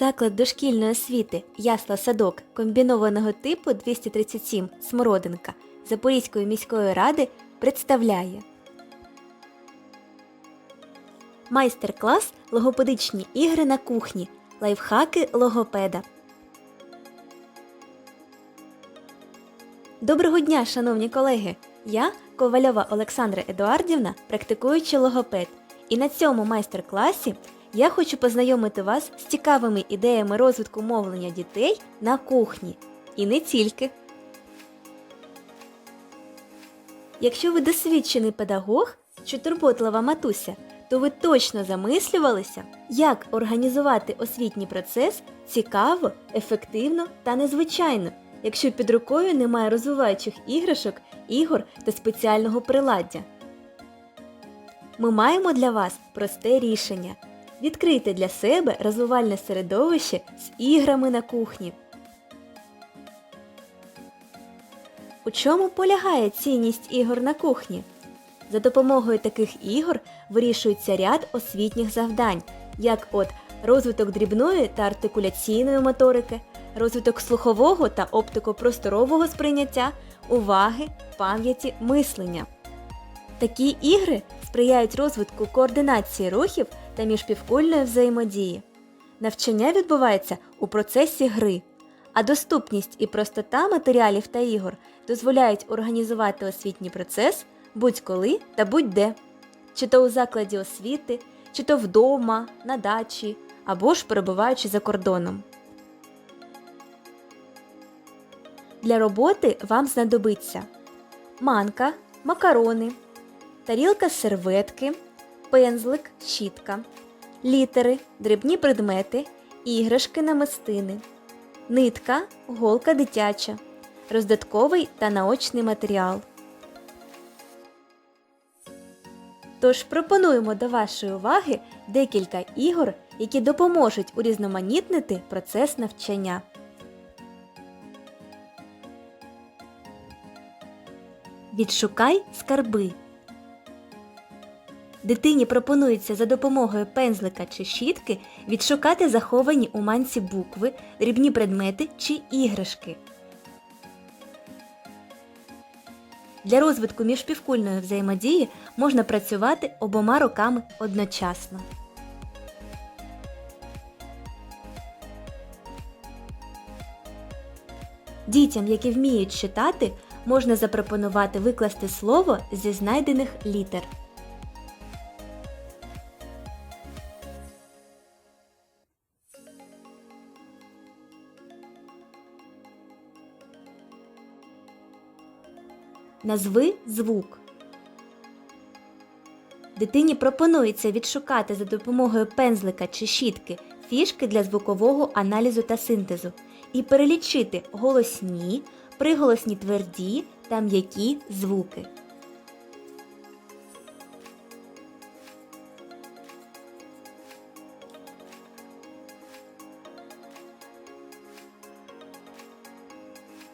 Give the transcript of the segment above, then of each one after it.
Заклад дошкільної освіти Ясла Садок комбінованого типу 237 Смородинка Запорізької міської ради представляє майстер-клас логопедичні ігри на кухні. Лайфхаки логопеда. Доброго дня, шановні колеги! Я Ковальова Олександра Едуардівна, практикуючий логопед. І на цьому майстер-класі я хочу познайомити вас з цікавими ідеями розвитку мовлення дітей на кухні. І не тільки. Якщо ви досвідчений педагог чи турботлива матуся, то ви точно замислювалися, як організувати освітній процес цікаво, ефективно та незвичайно, якщо під рукою немає розвиваючих іграшок, ігор та спеціального приладдя. Ми маємо для вас просте рішення. Відкрийте для себе розвивальне середовище з іграми на кухні. У чому полягає цінність ігор на кухні? За допомогою таких ігор вирішується ряд освітніх завдань, як от розвиток дрібної та артикуляційної моторики, розвиток слухового та оптикопросторового сприйняття, уваги, пам'яті, мислення. Такі ігри сприяють розвитку координації рухів та міжпівкульної взаємодії. Навчання відбувається у процесі гри, а доступність і простота матеріалів та ігор дозволяють організувати освітній процес будь-коли та будь-де, чи то у закладі освіти, чи то вдома, на дачі або ж перебуваючи за кордоном. Для роботи вам знадобиться манка, макарони, тарілка серветки, пензлик, щітка, літери, дрібні предмети, іграшки намистини, нитка, голка дитяча, роздатковий та наочний матеріал. Тож пропонуємо до вашої уваги декілька ігор, які допоможуть урізноманітнити процес навчання. Відшукай скарби. Дитині пропонується за допомогою пензлика чи щітки відшукати заховані у манці букви, дрібні предмети чи іграшки. Для розвитку міжпівкульної взаємодії можна працювати обома руками одночасно. Дітям, які вміють читати, можна запропонувати викласти слово зі знайдених літер. Назви звук. Дитині пропонується відшукати за допомогою пензлика чи щітки фішки для звукового аналізу та синтезу і перелічити голосні, приголосні тверді та м'які звуки.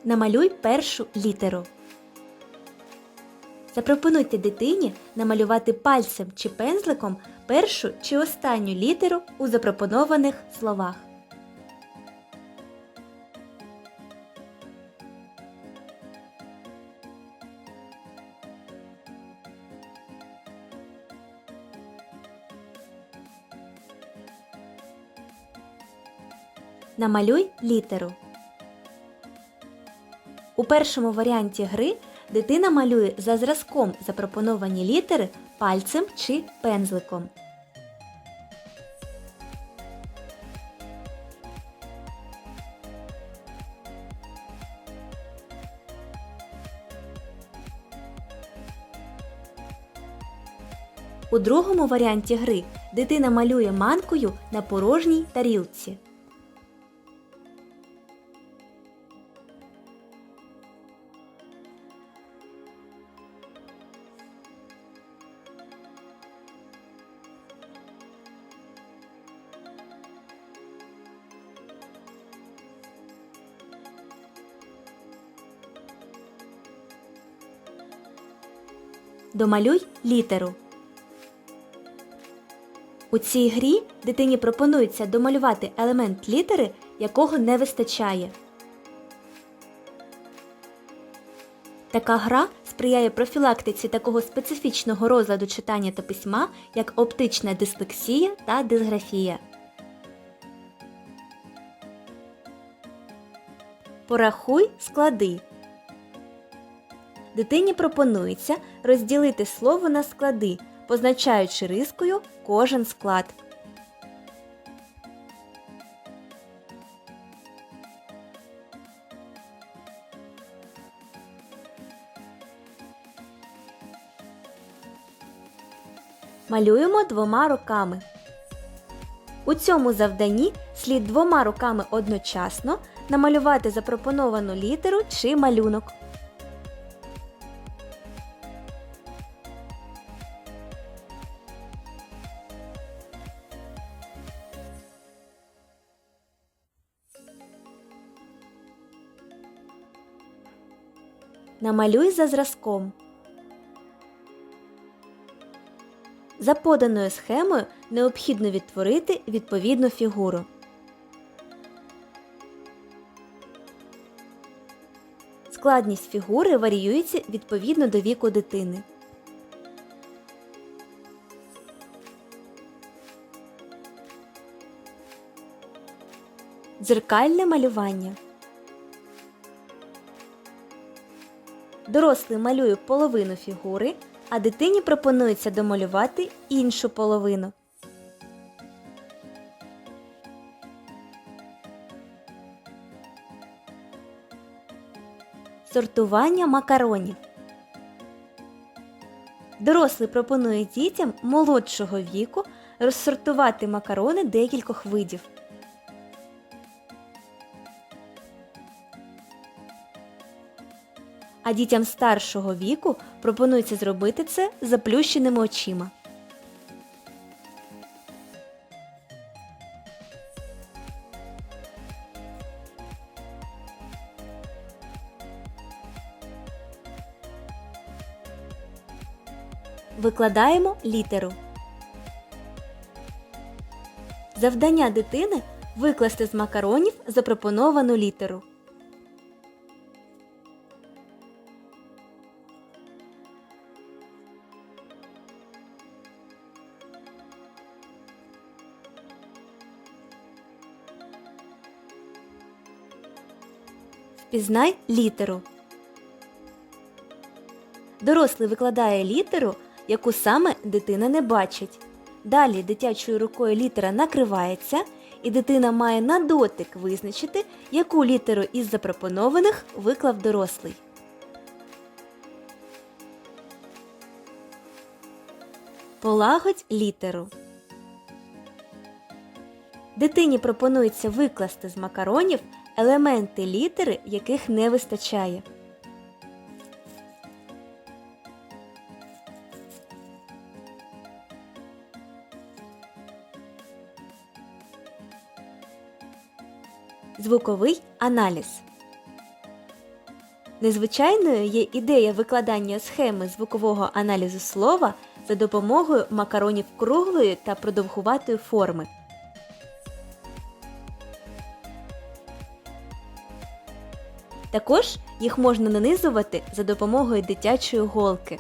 Намалюй першу літеру. Запропонуйте дитині намалювати пальцем чи пензликом першу чи останню літеру у запропонованих словах. Намалюй літеру. У першому варіанті гри дитина малює за зразком запропоновані літери пальцем чи пензликом. У другому варіанті гри дитина малює манкою на порожній тарілці. Домалюй літеру. У цій грі дитині пропонується домалювати елемент літери, якого не вистачає. Така гра сприяє профілактиці такого специфічного розладу читання та письма, як оптична дислексія та дисграфія. Порахуй склади. Дитині пропонується розділити слово на склади, позначаючи рискою кожен склад. Малюємо двома руками. У цьому завданні слід двома руками одночасно намалювати запропоновану літеру чи малюнок. Намалюй за зразком. За поданою схемою необхідно відтворити відповідну фігуру. Складність фігури варіюється відповідно до віку дитини. Дзеркальне малювання. Дорослий малює половину фігури, а дитині пропонується домалювати іншу половину. Сортування макаронів. Дорослий пропонує дітям молодшого віку розсортувати макарони декількох видів. А дітям старшого віку пропонується зробити це заплющеними очима. Викладаємо літеру. Завдання дитини викласти з макаронів запропоновану літеру. Впізнай літеру. Дорослий викладає літеру, яку саме дитина не бачить. Далі дитячою рукою літера накривається, і дитина має на дотик визначити, яку літеру із запропонованих виклав дорослий. Полагодь літеру. Дитині пропонується викласти з макаронів елементи літери, яких не вистачає. Звуковий аналіз. Незвичайною є ідея викладання схеми звукового аналізу слова за допомогою макаронів круглої та продовгуватої форми. Також їх можна нанизувати за допомогою дитячої голки.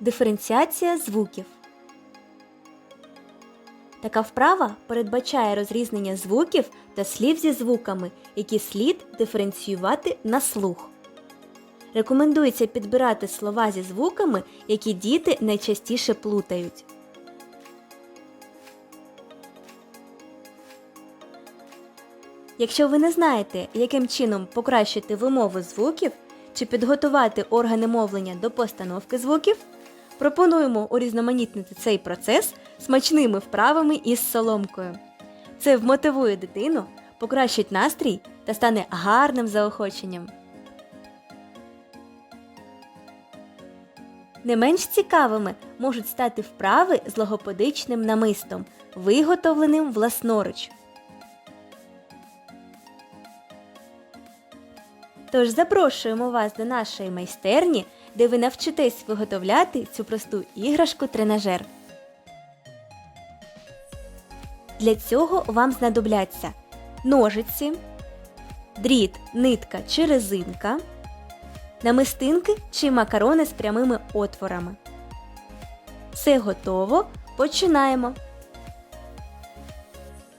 Диференціація звуків. Така вправа передбачає розрізнення звуків та слів зі звуками, які слід диференціювати на слух. Рекомендується підбирати слова зі звуками, які діти найчастіше плутають. Якщо ви не знаєте, яким чином покращити вимову звуків чи підготувати органи мовлення до постановки звуків, пропонуємо урізноманітнити цей процес смачними вправами із соломкою. Це вмотивує дитину, покращить настрій та стане гарним заохоченням. Не менш цікавими можуть стати вправи з логопедичним намистом, виготовленим власноруч. Тож запрошуємо вас до нашої майстерні, де ви навчитесь виготовляти цю просту іграшку-тренажер. Для цього вам знадобляться ножиці, дріт, нитка чи резинка, намистинки чи макарони з прямими отворами. Все готово. Починаємо.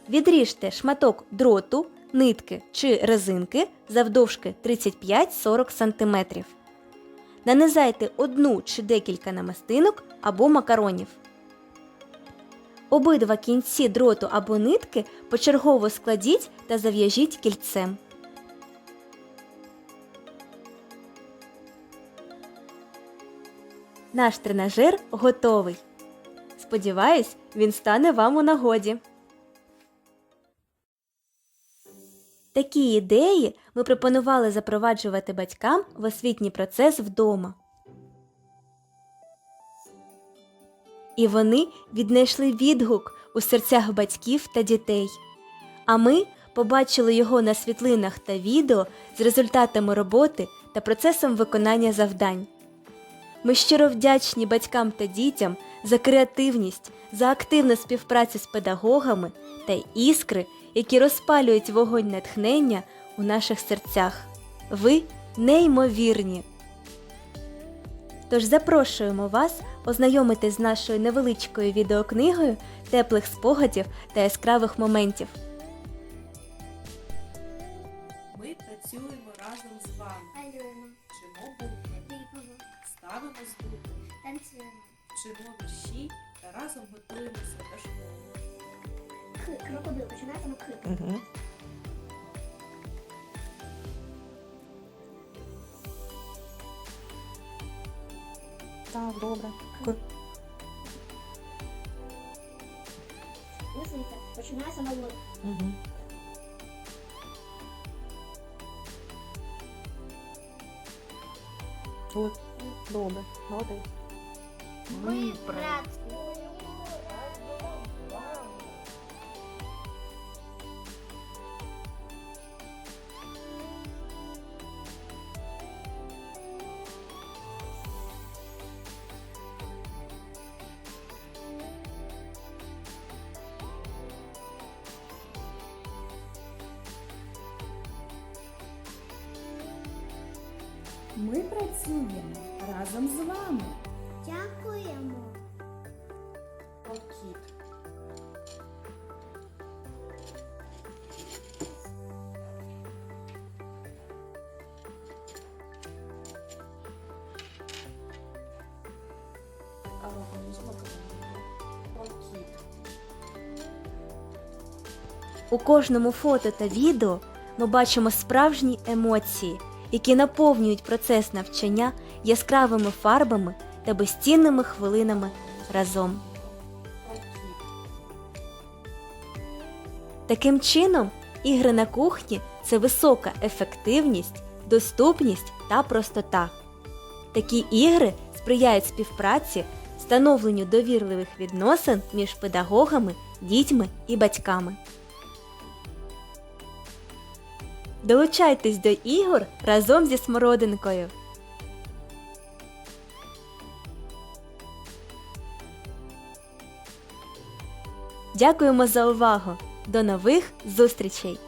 Відріжте шматок дроту, нитки чи резинки завдовжки 35-40 см. Нанизайте одну чи декілька намистинок або макаронів. Обидва кінці дроту або нитки почергово складіть та зав'яжіть кільцем. Наш тренажер готовий. Сподіваюсь, він стане вам у нагоді. Такі ідеї ми пропонували запроваджувати батькам в освітній процес вдома. І вони віднайшли відгук у серцях батьків та дітей. А ми побачили його на світлинах та відео з результатами роботи та процесом виконання завдань. Ми щиро вдячні батькам та дітям за креативність, за активну співпрацю з педагогами та іскри, які розпалюють вогонь натхнення у наших серцях. Ви неймовірні! Тож запрошуємо вас ознайомитись з нашою невеличкою відеокнигою теплих спогадів та яскравих моментів. Ми працюємо разом з вами. Малюємо, Вчимо букви, ліпимо, ставимо звуки, танцюємо. вчимо вірші та разом готуємося до школи. К. Крокодил. Починаємо К. Угу. Так, добре. К. Лисиця. Починається на Л. Угу. Л. Добре. Молодець. Ми Ми працюємо разом з вами. Дякуємо. Кіт. А організм Кіт. У кожному фото та відео ми бачимо справжні емоції, які наповнюють процес навчання яскравими фарбами та безцінними хвилинами разом. Таким чином, ігри на кухні це висока ефективність, доступність та простота. Такі ігри сприяють співпраці, становленню довірливих відносин між педагогами, дітьми і батьками. Долучайтесь до ігор разом зі смородинкою. Дякуємо за увагу! До нових зустрічей!